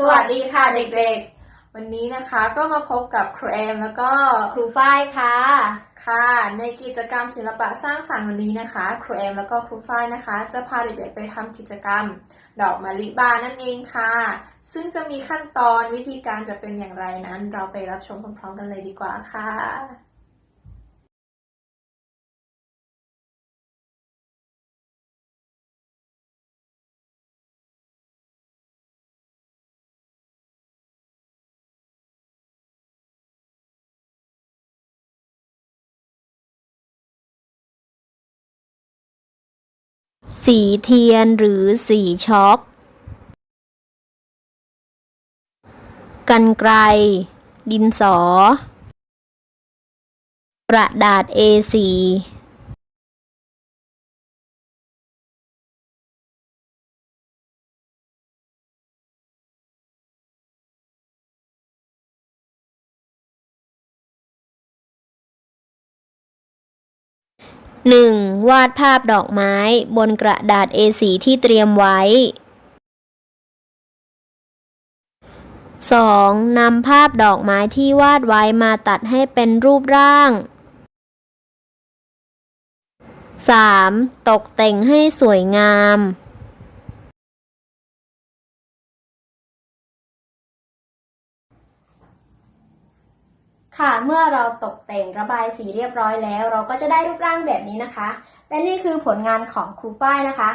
สวัสดีค่ะเด็กๆ วันนี้นะคะก็มาพบกับครูแอมแล้วก็ครูฝ้ายค่ะ ค่ะ ในกิจกรรมศิลปะสร้างสรรค์วันนี้นะคะครูแอมแล้วก็ครูฝ้ายนะคะ จะพาเด็กๆไปทำกิจกรรม ดอกมะลิบานนั่นเองค่ะ ซึ่งจะมีขั้นตอนวิธีการจะเป็นอย่างไรนั้น เราไปรับชมพร้อมๆกันเลยดีกว่าค่ะ สีเทียนหรือสีช็อกกันไกล ดินสอ กระดาษ A4 1. วาดภาพดอกไม้บนกระดาษ A4 ที่เตรียมไว้ 2. นำภาพดอกไม้ที่วาดไว้มาตัดให้เป็นรูปร่าง 3. ตกแต่งให้สวยงาม ค่ะ เมื่อเราตกแต่งระบายสีเรียบร้อยแล้ว เราก็จะได้รูปร่างแบบนี้นะคะ และนี่คือผลงานของครูฝ้ายนะคะ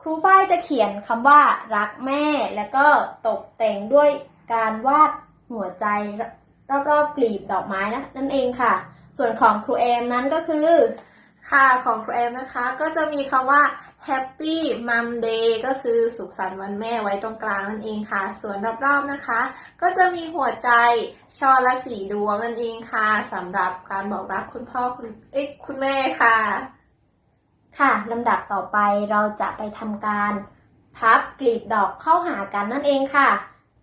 ครูฝ้ายจะเขียนคำว่ารักแม่ แล้วก็ตกแต่งด้วยการวาดหัวใจรอบๆกลีบดอกไม้นะนั่นเองค่ะ ส่วนของครูเอมนั้นก็คือ ค่ะของครูแอมนะคะก็จะมีคำว่า Happy Mom Day ก็คือสุขสันต์วันแม่ไว้ตรงกลางนั่นเองค่ะ ส่วนรอบๆนะคะ ก็จะมีหัวใจช่อละสีดวงนั่นเองค่ะสำหรับการบอกรักคุณพ่อคุณเอ๊ะคุณแม่ค่ะ ค่ะลำดับต่อไปเราจะไปทำการ พับกลีบดอกเข้าหากันนั่นเองค่ะ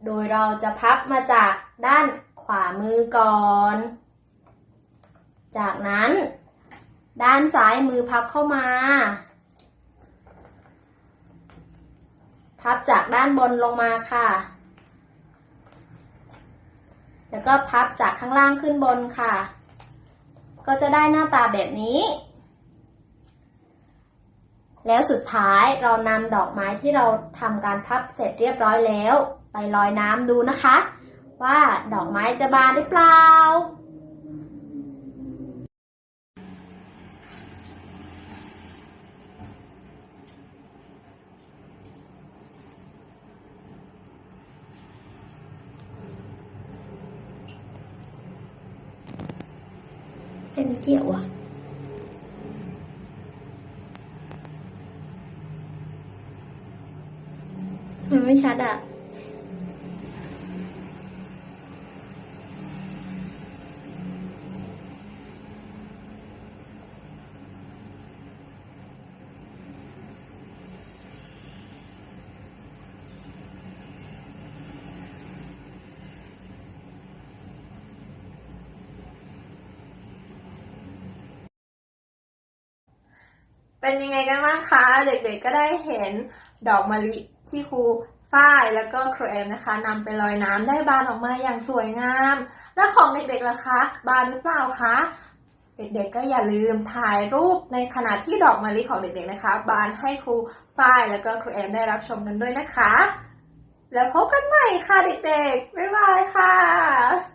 โดยเราจะพับมาจากด้านขวามือก่อน จากนั้น ด้านซ้ายมือพับเข้ามา พับจากด้านบนลงมาค่ะ แล้วก็พับจากข้างล่างขึ้นบนค่ะ ก็จะได้หน้าตาแบบนี้ แล้วสุดท้ายเรานำดอกไม้ที่เราทำการพับเสร็จเรียบร้อยแล้ว ไปลอยน้ำดูนะคะ ว่าดอกไม้จะบานหรือเปล่า เป็นเกี่ยวอะ มันไม่ชัดอะ เป็นยังไงกันบ้างคะ เด็กๆก็ได้เห็นดอกมะลิที่ครูฝ้ายแล้วก็ครูแอมนะคะนำไปลอยน้ำได้บานออกมาอย่างสวยงาม แล้วของเด็กๆล่ะคะ บานหรือเปล่าคะ เด็กๆก็อย่าลืมถ่ายรูปในขณะที่ดอกมะลิของเด็กๆนะคะ บานให้ครูฝ้ายแล้วก็ครูแอมได้รับชมกันด้วยนะคะ แล้วพบกันใหม่ค่ะเด็กๆ บ๊ายบายค่ะ